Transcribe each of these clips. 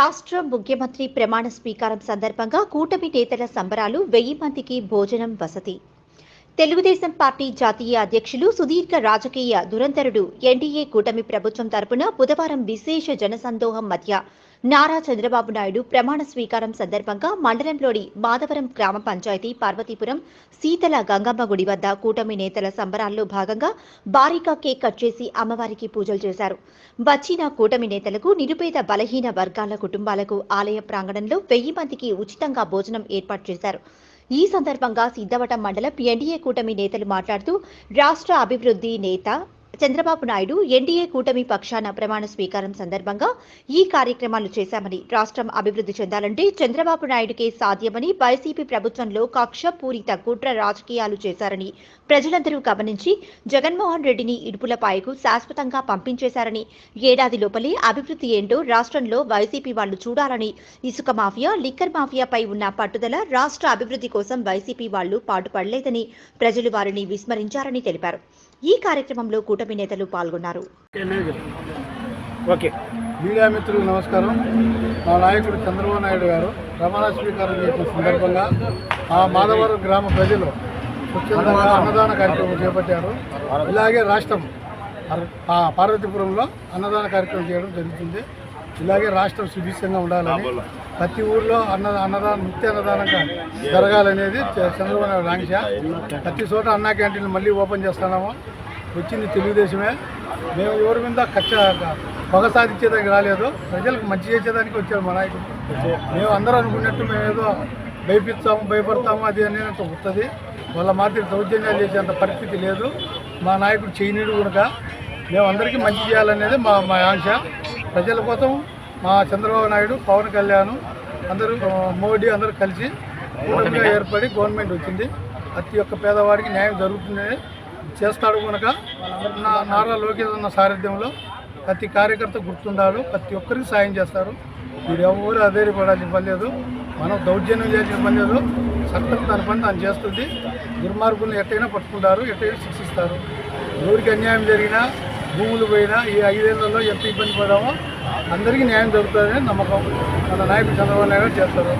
రాష్ట్ర ముఖ్యమంత్రి ప్రమాణ స్వీకారం సందర్భంగా కూటమి నేతల సంబరాలు వెయ్యి మందికి భోజనం వసతి. తెలుగుదేశం పార్టీ జాతీయ అధ్యక్షులు సుదీర్ఘ రాజకీయ దురంతరుడు ఎన్డీఏ కూటమి ప్రభుత్వం తరపున బుధవారం విశేష జనసందోహం మధ్య నారా చంద్రబాబు నాయుడు ప్రమాణ స్వీకారం సందర్భంగా మండలంలోని మాధవరం గ్రామ పంచాయతీ పార్వతీపురం శీతల గంగమ్మ గుడి వద్ద కూటమి నేతల సంబరాల్లో భాగంగా భారీగా కేక్ కట్ చేసి అమ్మవారికి పూజలు చేశారు. వచ్చిన కూటమి నేతలకు నిరుపేద బలహీన వర్గాల కుటుంబాలకు ఆలయ ప్రాంగణంలో వెయ్యి మందికి ఉచితంగా భోజనం ఏర్పాటు చేశారు. ఈ సందర్భంగా సిద్ధవటం మండలం ఎన్డీఏ కూటమి నేతలు మాట్లాడుతూ రాష్ట్ర అభివృద్ధి నేత చంద్రబాబు నాయుడు ఎన్డీఏ కూటమి పక్షాన ప్రమాణ స్వీకారం సందర్భంగా ఈ కార్యక్రమాలు చేశామని రాష్ట్రం అభివృద్ధి చెందాలంటే చంద్రబాబు నాయుడుకే సాధ్యమని వైసీపీ ప్రభుత్వంలో కక్ష పూరిత కుట్ర రాజకీయాలు చేశారని ప్రజలందరూ గమనించి జగన్మోహన్ రెడ్డిని ఇడుపులపాయకు శాశ్వతంగా పంపించేశారని ఏడాది లోపలే అభివృద్ధి ఏంటో రాష్ట్రంలో వైసీపీ వాళ్ళు చూడాలని ఇసుక మాఫియా లిక్కర్ మాఫియాపై ఉన్న పట్టుదల రాష్ట్ర అభివృద్ధి కోసం వైసీపీ వాళ్ళు పాటుపడలేదని ప్రజలు వారిని విస్మరించారని తెలిపారు. ఈ కార్యక్రమంలో కూటమి నేతలు పాల్గొన్నారు. ఓకే. మీడియా మిత్రులకు నమస్కారం. మా నాయకుడు చంద్రబాబు నాయుడు గారు రవాణా స్వీకారం చేసిన సందర్భంగా ఆ మాధవరం గ్రామ ప్రజలు స్వచ్ఛందంగా అన్నదాన కార్యక్రమం చేపట్టారు. ఇలాగే రాష్ట్రం ఆ పార్వతీపురంలో అన్నదాన కార్యక్రమం చేయడం జరుగుతుంది. ఇలాగే రాష్ట్రం సుభిక్షంగా ఉండాలని ప్రతి ఊర్లో అన్న అన్నదానం నిత్య అన్నదానంగా జరగాలనేది చంద్రబాబు నాయుడు ఆంక్ష ప్రతి చోట అన్నా క్యాంటీన్లు మళ్ళీ ఓపెన్ చేస్తున్నాము. వచ్చింది తెలుగుదేశమే. మేము ఎవరి మీద కచ్చ పొగ సాధించేదానికి రాలేదు. ప్రజలకు మంచి చేసేదానికి వచ్చాడు మా నాయకుడు మేము అందరూ అనుకున్నట్టు మేము ఏదో భయపిస్తాము భయపడతాము అది అనేది వస్తుంది వాళ్ళ మాదిరి దౌర్జన్యాలు చేసేంత పరిస్థితి లేదు. మా నాయకుడు చేయనీడు కనుక మేము అందరికీ మంచి చేయాలనేది మా మా ఆంక్ష ప్రజల కోసం మా చంద్రబాబు నాయుడు పవన్ కళ్యాణ్ అందరూ మోడీ అందరూ కలిసి కూటమిగా ఏర్పడి గవర్నమెంట్ వచ్చింది. ప్రతి ఒక్క పేదవాడికి న్యాయం జరుగుతుందని చేస్తాడు కనుక నా- నారా లోకేష్ అన్న సారథ్యంలో ప్రతి కార్యకర్త గుర్తుండాడు ప్రతి ఒక్కరికి సాయం చేస్తారు. మీరు ఎవరు అధైర్యపడాల్సిన పని లేదు. మనం దౌర్జన్యం చేసిన పని లేదు. చట్టం తన పని తాను చేస్తుంది. దుర్మార్గులను ఎట్టయినా పట్టుకుంటారు ఎట్టయినా శిక్షిస్తారు. ఎవరికి అన్యాయం జరిగినా భూములు పోయినా ఈ ఐదేళ్ళలో ఎంత ఇబ్బంది పడామో. అందరికీ న్యాయం జరుగుతుందని నమ్మకం. మన నాయకుడు చంద్రబాబు నాయుడు గారు చేస్తారు.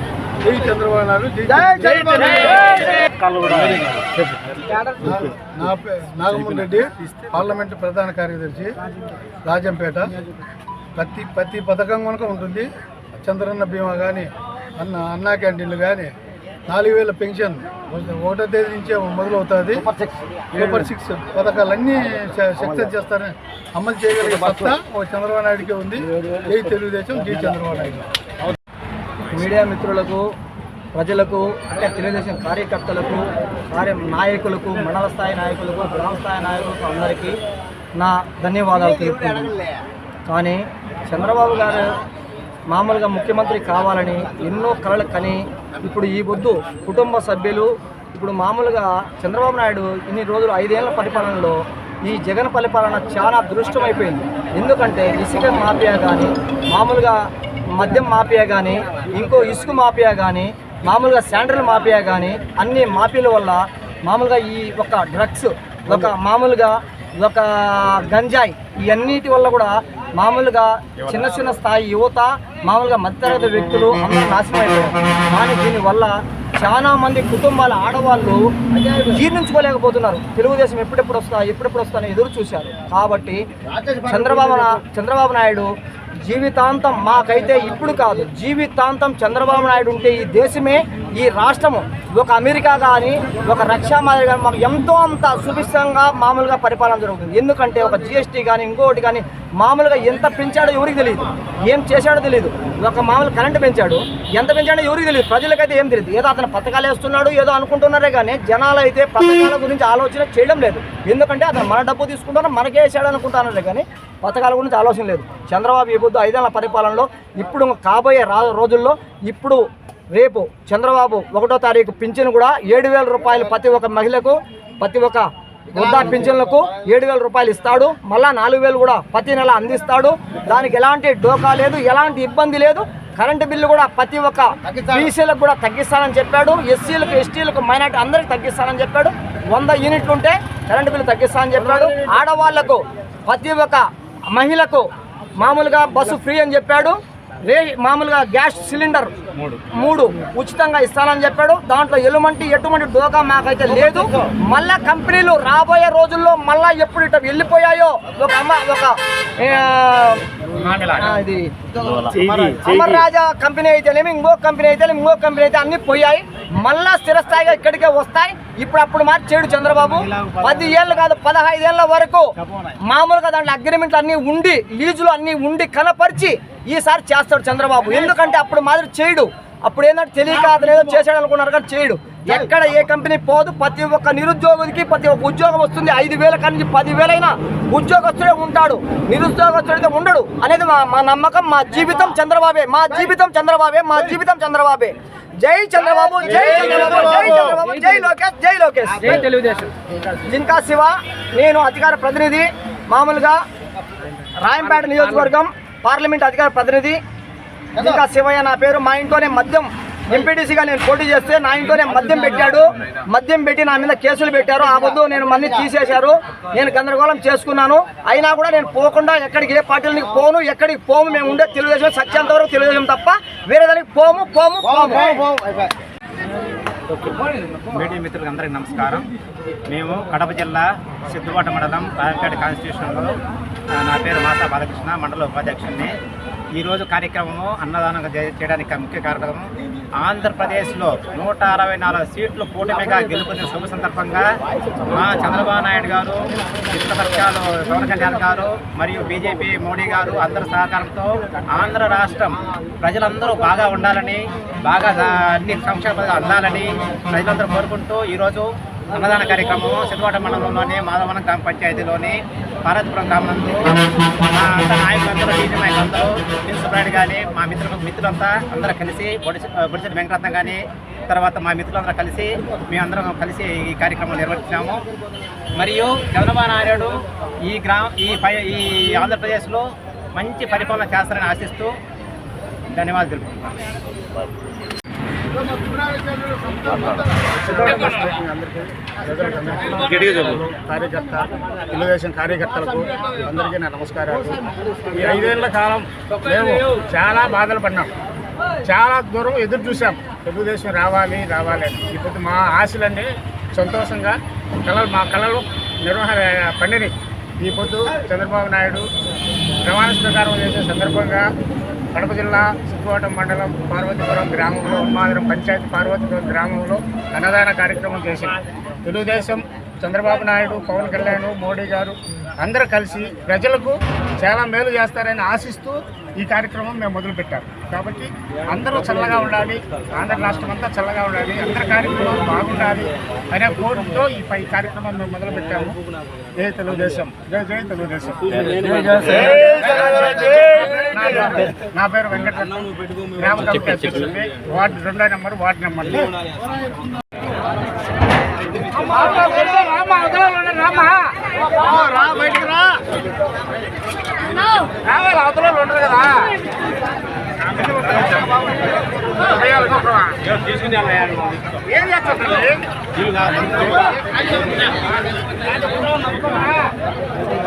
జై చంద్రబాబు నాయుడు నాగమోహన్ రెడ్డి పార్లమెంటు ప్రధాన కార్యదర్శి రాజంపేట. ప్రతి ప్రతి పథకం కనుక ఉంటుంది. చంద్రన్న బీమా కానీ అన్న అన్నా క్యాంటీన్లు కానీ నాలుగు వేల పెన్షన్. ఒకటో తేదీ నుంచే మొదలవుతుంది. సూపర్ సిక్స్ పథకాలన్నీ సక్సెస్ చేస్తారని అమలు చేయగలిగే సత్తా చంద్రబాబు నాయుడికే ఉంది. జై తెలుగుదేశం జై చంద్రబాబు నాయుడు. మీడియా మిత్రులకు ప్రజలకు అంటే తెలుగుదేశం కార్యకర్తలకు కార్య నాయకులకు మండల స్థాయి నాయకులకు గ్రామ స్థాయి నాయకులకు అందరికీ నా ధన్యవాదాలు తెలుపుతున్నాను కానీ చంద్రబాబు గారు మామూలుగా ముఖ్యమంత్రి కావాలని ఎన్నో కలలు కని ఇప్పుడు ఈ పొద్దు కుటుంబ సభ్యులు ఇప్పుడు మామూలుగా చంద్రబాబు నాయుడు ఇన్ని రోజులు ఐదేళ్ళ పరిపాలనలో ఈ జగన్ పరిపాలన చాలా దృష్టమైపోయింది ఎందుకంటే ఇసుక మాఫియా కానీ మామూలుగా మద్యం మాఫియా కానీ ఇంకో ఇసుక మాఫియా కానీ మామూలుగా శాండ్రల్ మాఫియా కానీ అన్ని మాఫీల వల్ల మామూలుగా ఈ ఒక డ్రగ్స్ ఒక మామూలుగా ఒక గంజాయి. ఇవన్నిటి వల్ల కూడా మామూలుగా చిన్న చిన్న స్థాయి యువత మామూలుగా మధ్యతరగతి వ్యక్తులు అందరూ నాశనం అయిపోయారు కానీ దీనివల్ల చాలా మంది కుటుంబాల ఆడవాళ్ళు జీర్ణించుకోలేకపోతున్నారు. తెలుగుదేశం ఎప్పుడెప్పుడు వస్తా ఎప్పుడెప్పుడు వస్తా ఎదురు చూశారు. కాబట్టి చంద్రబాబు చంద్రబాబు నాయుడు జీవితాంతం మాకైతే ఇప్పుడు కాదు. జీవితాంతం చంద్రబాబు నాయుడు ఉంటే ఈ దేశమే ఈ రాష్ట్రము. ఒక అమెరికా కానీ ఒక రక్షా మాదిరి కానీ మాకు ఎంతో అంత సుభిష్టంగా మామూలుగా పరిపాలన జరుగుతుంది. ఎందుకంటే ఒక జిఎస్టీ కానీ ఇంకోటి కానీ మామూలుగా ఎంత పెంచాడో ఎవరికి తెలియదు ఏం చేశాడో తెలియదు ఒక మామూలు కరెంట్ పెంచాడు. ఎంత పెంచాడో ఎవరికి తెలియదు ప్రజలకైతే ఏం తెలియదు ఏదో అతను పథకాలు వేస్తున్నాడు ఏదో అనుకుంటున్నారే కానీ జనాలు అయితే పథకాల గురించి ఆలోచన చేయడం లేదు. ఎందుకంటే అతను మన డబ్బు తీసుకుంటున్నా మనకే వేసాడు అనుకుంటున్నారే కానీ పథకాల గురించి ఆలోచన లేదు. చంద్రబాబు ఈ పొద్దు ఐదేళ్ళ పరిపాలనలో ఇప్పుడు కాబోయే రా రోజుల్లో ఇప్పుడు రేపు చంద్రబాబు ఒకటో తారీఖు పింఛను కూడా ఏడు వేల రూపాయలు ప్రతి ఒక్క మహిళకు ప్రతి ఒక్క వృద్ధా పింఛన్లకు ఏడు వేల రూపాయలు ఇస్తాడు. మళ్ళా నాలుగు వేలు కూడా ప్రతి నెల అందిస్తాడు. దానికి ఎలాంటి డోకా లేదు ఎలాంటి ఇబ్బంది లేదు. కరెంటు బిల్లు కూడా ప్రతి ఒక్క బీసీలకు కూడా తగ్గిస్తానని చెప్పాడు. ఎస్సీలకు ఎస్టీలకు మైనార్టీ అందరికి తగ్గిస్తానని చెప్పాడు. వంద యూనిట్లు ఉంటే కరెంటు బిల్లు తగ్గిస్తానని చెప్పాడు. ఆడవాళ్ళకు ప్రతి ఒక్క మహిళకు మామూలుగా బస్సు ఫ్రీ అని చెప్పాడు. రే మామూలుగా గ్యాస్ సిలిండర్ మూడు. ఉచితంగా ఇస్తానని చెప్పాడు. దాంట్లో ఎలుమంటి ఎటువంటి డోకా మాకైతే లేదు. మళ్ళా కంపెనీలు రాబోయే రోజుల్లో మళ్ళా ఎప్పుడు ఇట వెళ్ళిపోయాయో ఒక అమ్మ ఒక ఇది అమర్ రాజా కంపెనీ అయితేనేమి ఇంకో కంపెనీ అయితే ఇంకో కంపెనీ అయితే అన్ని పోయాయి. మళ్ళా స్థిరస్థాయిగా ఇక్కడికే వస్తాయి. ఇప్పుడు అప్పుడు మార్చేడు చంద్రబాబు. పది ఏళ్ళు కాదు పదహైదు ఏళ్ళ వరకు మామూలుగా దాంట్లో అగ్రిమెంట్లు అన్ని ఉండి లీజులు అన్ని ఉండి కనపరిచి ఈసారి చేస్తాడు చంద్రబాబు. ఎందుకంటే అప్పుడు మాదిరి చేయడు. అప్పుడు ఏంటంటే తెలియక అతను ఏదో చేశాడు అనుకున్నారు కానీ చేయడు. ఎక్కడ ఏ కంపెనీ పోదు ప్రతి ఒక్క నిరుద్యోగికి ప్రతి ఒక్క ఉద్యోగం వస్తుంది. ఐదు వేల కానీ పది వేలైనా ఉద్యోగస్తుడే ఉంటాడు. నిరుద్యోగస్తుడైతే ఉండడు. అనేది మా మా నమ్మకం మా జీవితం చంద్రబాబే. మా జీవితం చంద్రబాబే మా జీవితం చంద్రబాబే. జై చంద్రబాబు జై చంద్రబాబు. జై చంద్రబాబు జై లోకేష్ జై లోకేష్. జై తెలుగుదేశం. జింకా శివ నేను అధికార ప్రతినిధి మామూలుగా రాయంపేట నియోజకవర్గం పార్లమెంట్ అధికార ప్రతినిధి. ఇంకా శివయ్య నా పేరు. మా ఇంట్లోనే మద్యం ఎంపీటీసీగా నేను పోటీ చేస్తే నా ఇంట్లోనే మద్యం పెట్టాడు. మద్యం పెట్టి నా మీద కేసులు పెట్టారు. ఆ వద్దు నేను మళ్ళీ తీసేశారు. నేను గందరగోళం చేసుకున్నాను. అయినా కూడా నేను పోకుండా ఎక్కడికి ఏ పార్టీలకి పోను ఎక్కడికి పోము. మేము ఉండే తెలుగుదేశం సత్యంత వరకు తెలుగుదేశం తప్ప వేరే దానికి పోము పోము పోము మీడియా మిత్రులకు అందరికీ నమస్కారం. మేము కడప జిల్లా సిద్దుబాట మండలం రాయపేట కాన్స్టిట్యూషన్లో నా పేరు మాసా బాలకృష్ణ మండల ఉపాధ్యక్షుడిని. ఈరోజు కార్యక్రమము అన్నదానం చేయడానికి ముఖ్య కారణం ఆంధ్రప్రదేశ్లో నూట అరవై నాలుగు సీట్లు కూటమిగా గెలుపొందిన శుభ సందర్భంగా మా చంద్రబాబు నాయుడు గారు మిత్రపక్షాలు పవన్ కళ్యాణ్ గారు మరియు బీజేపీ మోడీ గారు అందరి సహకారంతో ఆంధ్ర రాష్ట్రం ప్రజలందరూ బాగా ఉండాలని బాగా అన్ని సంక్షేమ అందాలని ప్రజలందరూ కోరుకుంటూ ఈరోజు అన్నదాన కార్యక్రమం సిద్ధవాట మండలంలోని మాధవనం గ్రామ పంచాయతీలోని భారతపురం గ్రామంలో మా నాయకులందరూ టీజీ నాయకులందరూ ప్రిన్సిపల్ కానీ మా మిత్రులు మిత్రులంతా అందరూ కలిసి బొడిసి వెంకటరత్నం కానీ తర్వాత మా మిత్రులందరూ కలిసి మేమందరం కలిసి ఈ కార్యక్రమం నిర్వహించాము మరియు చంద్రబాబు నాయుడు ఈ గ్రామ ఈ పై ఈ ఆంధ్రప్రదేశ్లో మంచి పరిపాలన చేస్తారని ఆశిస్తూ ధన్యవాదాలు తెలుపుకుంటున్నాను. కార్యకర్త తెలుగుదేశం కార్యకర్తలకు అందరికీ నా నమస్కారాలు. ఈ ఐదేళ్ళ కాలం మేము చాలా బాధలు పడినాం చాలా దూరం ఎదురు చూసాం తెలుగుదేశం రావాలి రావాలి అని. ఇప్పుడు మా ఆశలన్నీ సంతోషంగా కళలు మా కళలు నిర్వహణ పండిని. ఈ పొద్దు చంద్రబాబు నాయుడు ప్రమాణ స్వీకారం చేసే సందర్భంగా కడప జిల్లా సిద్ధుకోటం మండలం పార్వతీపురం గ్రామంలో ఉమ్మాదరం పంచాయతీ పార్వతీపురం గ్రామంలో అన్నదాన కార్యక్రమం చేసింది తెలుగుదేశం చంద్రబాబు నాయుడు పవన్ కళ్యాణ్ మోడీ గారు అందరూ కలిసి ప్రజలకు చాలా మేలు చేస్తారని ఆశిస్తూ ఈ కార్యక్రమం మేము మొదలుపెట్టాం కాబట్టి అందరూ చల్లగా ఉండాలి ఆంధ్ర రాష్ట్రం అంతా చల్లగా ఉండాలి అందరి కార్యక్రమాలు బాగుండాలి అనే కోరికతో ఈ పై కార్యక్రమం మేము మొదలుపెట్టాము జై తెలుగుదేశం జై జై తెలుగుదేశం నా పేరు- వెంకటరత్నం గ్రామ కమిటీ. వార్డు రెండో నెంబర్ వార్డు నెంబర్. రా బయటికి రా రావాలి అవతల ఉండరు కదా. ఏం చేస్తుంది